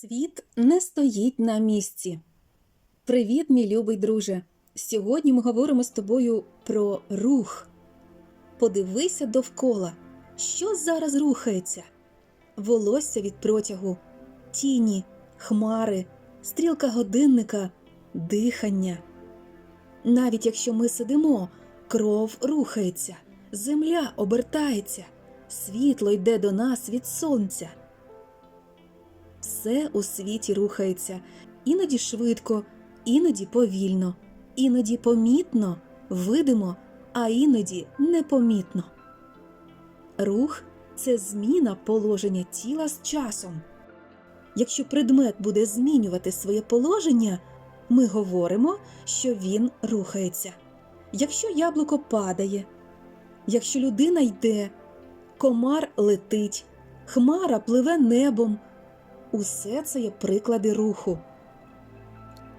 Світ не стоїть на місці. Привіт, мій любий друже. Сьогодні ми говоримо з тобою про рух. Подивися довкола, що зараз рухається: волосся від протягу, тіні, хмари, стрілка годинника, дихання. Навіть якщо ми сидимо, кров рухається, земля обертається, світло йде до нас від сонця. Все у світі рухається, іноді швидко, іноді повільно, іноді помітно, видимо, а іноді непомітно. Рух це зміна положення тіла з часом. Якщо предмет буде змінювати своє положення, ми говоримо, що він рухається. Якщо яблуко падає, якщо людина йде, комар летить, хмара пливе небом. Усе це є приклади руху.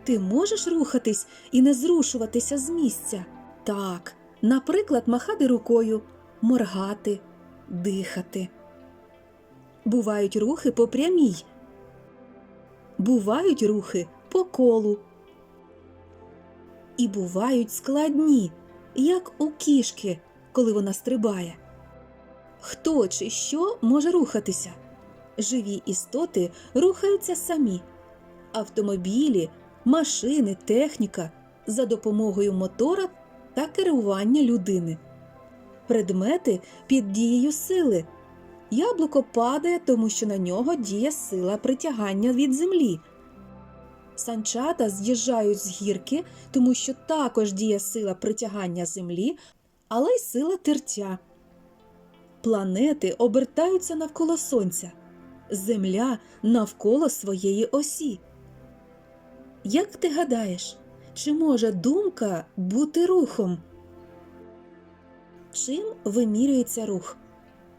Ти можеш рухатись і не зрушуватися з місця? Так, наприклад, махати рукою, моргати, дихати. Бувають рухи по прямій. Бувають рухи по колу. І бувають складні, як у кішки, коли вона стрибає. Хто чи що може рухатися? Живі істоти рухаються самі. Автомобілі, машини, техніка за допомогою мотора та керування людини. Предмети під дією сили. Яблуко падає, тому що на нього діє сила притягання від землі. Санчата з'їжджають з гірки, тому що також діє сила притягання землі, але й сила тертя. Планети обертаються навколо Сонця. Земля навколо своєї осі. Як ти гадаєш, чи може думка бути рухом? Чим вимірюється рух?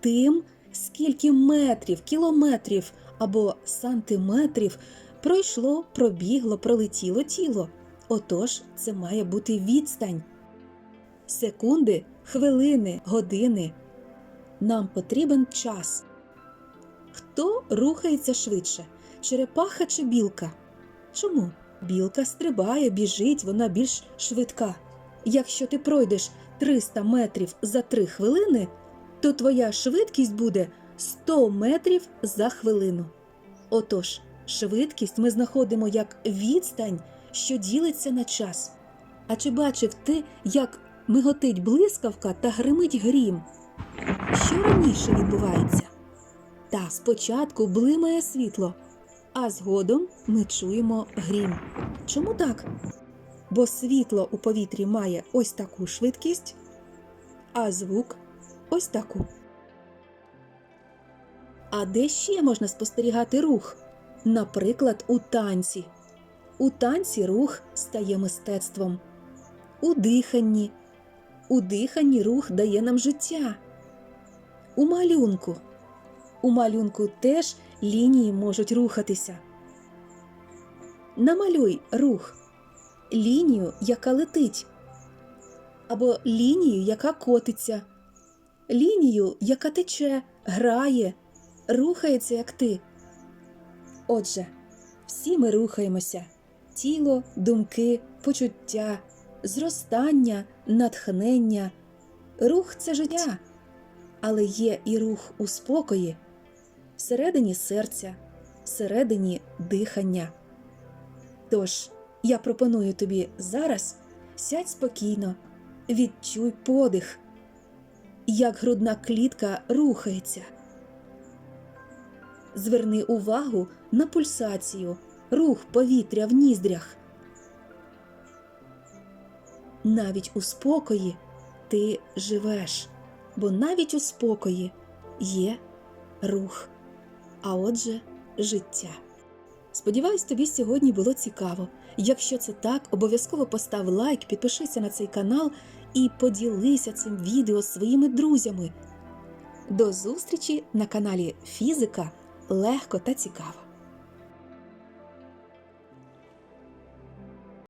Тим, скільки метрів, кілометрів або сантиметрів пройшло, пробігло, пролетіло тіло. Отож, це має бути відстань. Секунди, хвилини, години. Нам потрібен час. Хто рухається швидше? Черепаха чи білка? Чому? Білка стрибає, біжить, вона більш швидка. Якщо ти пройдеш 300 метрів за 3 хвилини, то твоя швидкість буде 100 метрів за хвилину. Отож, швидкість ми знаходимо як відстань, що ділиться на час. А чи бачив ти, як миготить блискавка та гримить грім? Що раніше відбувається? Та спочатку блимає світло, а згодом ми чуємо грім. Чому так? Бо світло у повітрі має ось таку швидкість, а звук ось таку. А де ще можна спостерігати рух? Наприклад, у танці. У танці рух стає мистецтвом. У диханні. У диханні рух дає нам життя. У малюнку. У малюнку теж лінії можуть рухатися. Намалюй рух, лінію, яка летить, або лінію, яка котиться, лінію, яка тече, грає, рухається, як ти. Отже, всі ми рухаємося: тіло, думки, почуття, зростання, натхнення. Рух це життя, але є і рух у спокої всередині серця, всередині дихання. Тож, я пропоную тобі зараз сядь спокійно, відчуй подих, як грудна клітка рухається. Зверни увагу на пульсацію, рух повітря в ніздрях. Навіть у спокої ти живеш, бо навіть у спокої є рух а отже, життя. Сподіваюсь, тобі сьогодні було цікаво. Якщо це так, обов'язково постав лайк, підпишися на цей канал і поділися цим відео з своїми друзями. До зустрічі на каналі Фізика легко та цікаво.